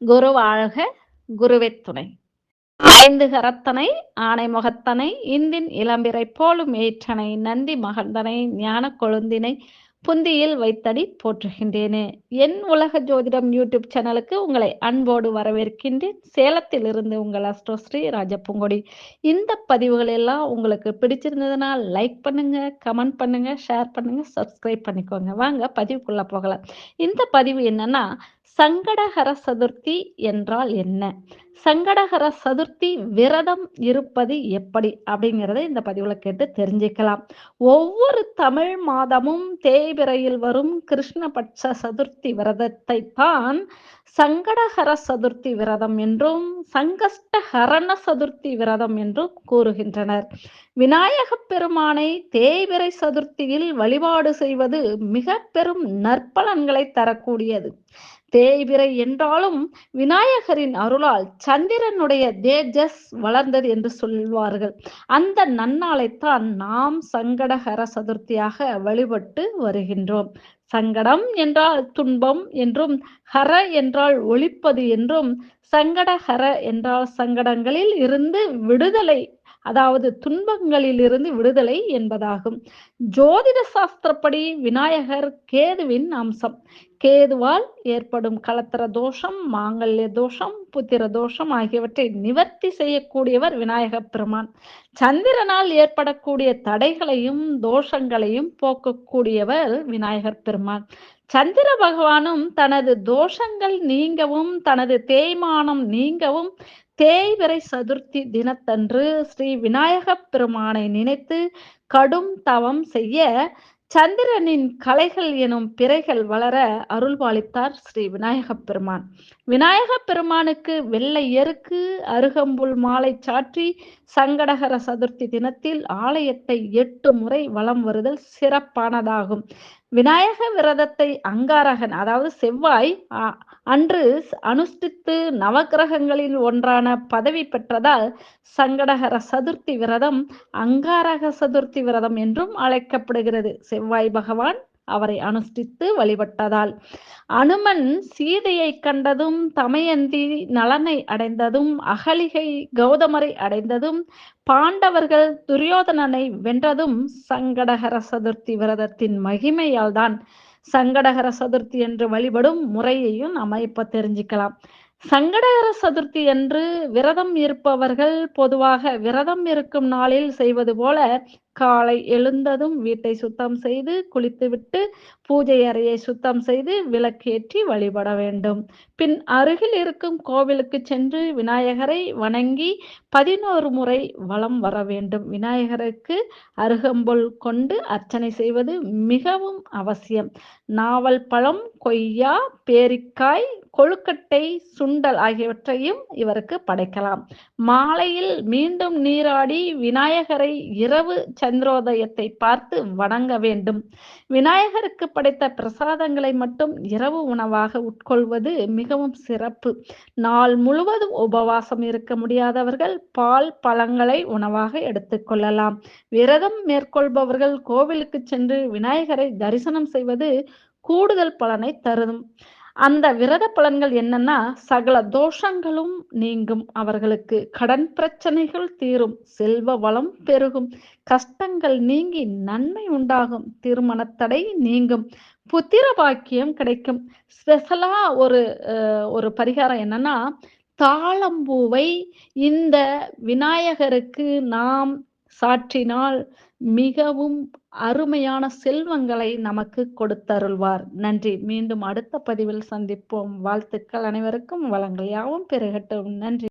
குரு வாழ்க குருவே துணை. ஐந்து கரத்தனை ஆணை முகத்தனை இந்தின் இளம்பிறை போலும் ஏற்றனை நந்தி மகந்தனை ஞான கொழுந்தினை புந்தியில் வைத்தடி போற்றுகின்றேனே. என் உலக ஜோதிடம் யூடியூப் சேனலுக்கு உங்களை அன்போடு வரவேற்கின்றேன். சேலத்தில் இருந்து உங்கள் அஸ்ட்ரோஸ்ரீ ராஜப்பூங்கொடி இந்த பதிவுகள் எல்லாம் உங்களுக்கு பிடிச்சிருந்ததுன்னா லைக் பண்ணுங்க கமெண்ட் பண்ணுங்க ஷேர் பண்ணுங்க சப்ஸ்கிரைப் பண்ணிக்கோங்க. வாங்க பதிவுக்குள்ள போகலாம். இந்த பதிவு என்னன்னா சங்கடஹர சதுர்த்தி என்றால் என்ன? சங்கடகர சதுர்த்தி விரதம் இருப்பது எப்படி அப்படிங்கிறத இந்த பதிவுல கேட்டு தெரிஞ்சுக்கலாம். ஒவ்வொரு தமிழ் மாதமும் தேய்பிரையில் வரும் கிருஷ்ணபட்ச சதுர்த்தி விரதத்தை தான் சங்கடகர சதுர்த்தி விரதம் என்றும் சங்கஷ்ட ஹரண சதுர்த்தி விரதம் என்றும் கூறுகின்றனர். விநாயக பெருமானை தேய்பிரை சதுர்த்தியில் வழிபாடு செய்வது மிக பெரும் நற்பலன்களை தரக்கூடியது. தேய்பிறை என்றாலும் விநாயகரின் அருளால் சந்திரனுடைய தேஜஸ் வளர்ந்தது என்று சொல்வார்கள். அந்த நன்னாளைத்தான் நாம் சங்கடகர சதுர்த்தியாக வழிபட்டு வருகின்றோம். சங்கடம் என்றால் துன்பம் என்றும் ஹர என்றால் ஒழிப்பது என்றும் சங்கடஹர என்றால் சங்கடங்களில் இருந்து விடுதலை அதாவது துன்பங்களில் இருந்து விடுதலை என்பதாகும். ஜோதிட சாஸ்திரப்படி விநாயகர் கேதுவின் அம்சம். கேதுவால் ஏற்படும் கலத்திர தோஷம் மாங்கல்ய தோஷம் புத்திர தோஷம் ஆகியவற்றை நிவர்த்தி செய்யக்கூடியவர் விநாயக பெருமான். சந்திரனால் ஏற்படக்கூடிய தடைகளையும் தோஷங்களையும் போக்கக்கூடியவர் விநாயகர் பெருமான். சந்திர பகவானும் தனது தோஷங்கள் நீங்கவும் தனது தேய்மானம் நீங்கவும் தேய்விரை சதுர்த்தி தினத்தன்று ஸ்ரீ விநாயக பெருமானை நினைத்து கடும் தவம் செய்ய சந்திரனின் கலைகள் எனும் பிறைகள் வளர அருள்பாலித்தார் ஸ்ரீ விநாயக பெருமான். விநாயக பெருமானுக்கு வெள்ளை எருக்கு அருகம்புல் மாலை சாற்றி சங்கடகர சதுர்த்தி தினத்தில் ஆலயத்தை எட்டு முறை வலம் வருதல் சிறப்பானதாகும். விநாயக விரதத்தை அங்காரகன் அதாவது செவ்வாய் அன்று அனுஷ்டித்து நவகிரகங்களில் ஒன்றான பதவி பெற்றதால் சங்கடகர சதுர்த்தி விரதம் அங்காரக சதுர்த்தி விரதம் என்றும் அழைக்கப்படுகிறது. செவ்வாய் பகவான் அவரை அனுஷ்டித்து வழிபட்டதால். அனுமன் சீதையை கண்டதும் தமயந்தி நலனை அடைந்ததும் அகலிகை கௌதமரை அடைந்ததும் பாண்டவர்கள் துரியோதனனை வென்றதும் சங்கடகர சதுர்த்தி விரதத்தின் மகிமையால் தான் சங்கடகர சதுர்த்தி என்று வழிபடும் முறையையும் நம்ம இப்ப தெரிஞ்சுக்கலாம். சங்கடகர சதுர்த்தி என்று விரதம் இருப்பவர்கள் பொதுவாக விரதம் இருக்கும் நாளில் செய்வது போல காலை எழுந்ததும் வீட்டை சுத்தம் செய்து குளித்துவிட்டு பூஜை அறையை சுத்தம் செய்து விளக்கேற்றி வழிபட வேண்டும். பின் அருகில் இருக்கும் கோவிலுக்கு சென்று விநாயகரை வணங்கி பதினோரு முறை வலம் வர வேண்டும். விநாயகருக்கு அருகம்புல் கொண்டு அர்ச்சனை செய்வது மிகவும் அவசியம். நாவல் பழம் கொய்யா பேரிக்காய் கொழுக்கட்டை சுண்டல் ஆகியவற்றையும் இவருக்கு படைக்கலாம். மாலையில் மீண்டும் நீராடி விநாயகரை இரவு சந்திரோதயத்தை பார்த்து வணங்க வேண்டும். விநாயகருக்கு படைத்த பிரசாதங்களை மட்டும் இரவு உணவாக உட்கொள்வது மிகவும் சிறப்பு. நாள் முழுவதும் உபவாசம் இருக்க முடியாதவர்கள் பால் பழங்களை உணவாக எடுத்துக்கொள்ளலாம் விரதம் மேற்கொள்பவர்கள் கோவிலுக்கு சென்று விநாயகரை தரிசனம் செய்வது கூடுதல் பலனை தரும் அந்த விரத பலன்கள் என்னன்னா சகல தோஷங்களும் நீங்கும். அவர்களுக்கு கடன் பிரச்சனைகள் தீரும். செல்வ வளம் பெருகும். கஷ்டங்கள் நீங்கி நன்மை உண்டாகும். திருமண தடை நீங்கும். புத்திர பாக்கியம் கிடைக்கும். ஸ்பெஷலா ஒரு ஒரு பரிகாரம் என்னன்னா தாளம்பூவை இந்த விநாயகருக்கு நாம் சாற்றினால் மிகவும் அருமையான செல்வங்களை நமக்கு கொடுத்தருள்வார். நன்றி. மீண்டும் அடுத்த பதிவில் சந்திப்போம். வாழ்த்துக்கள் அனைவருக்கும். வளங்கள் யாவும் பெருகட்டும். நன்றி.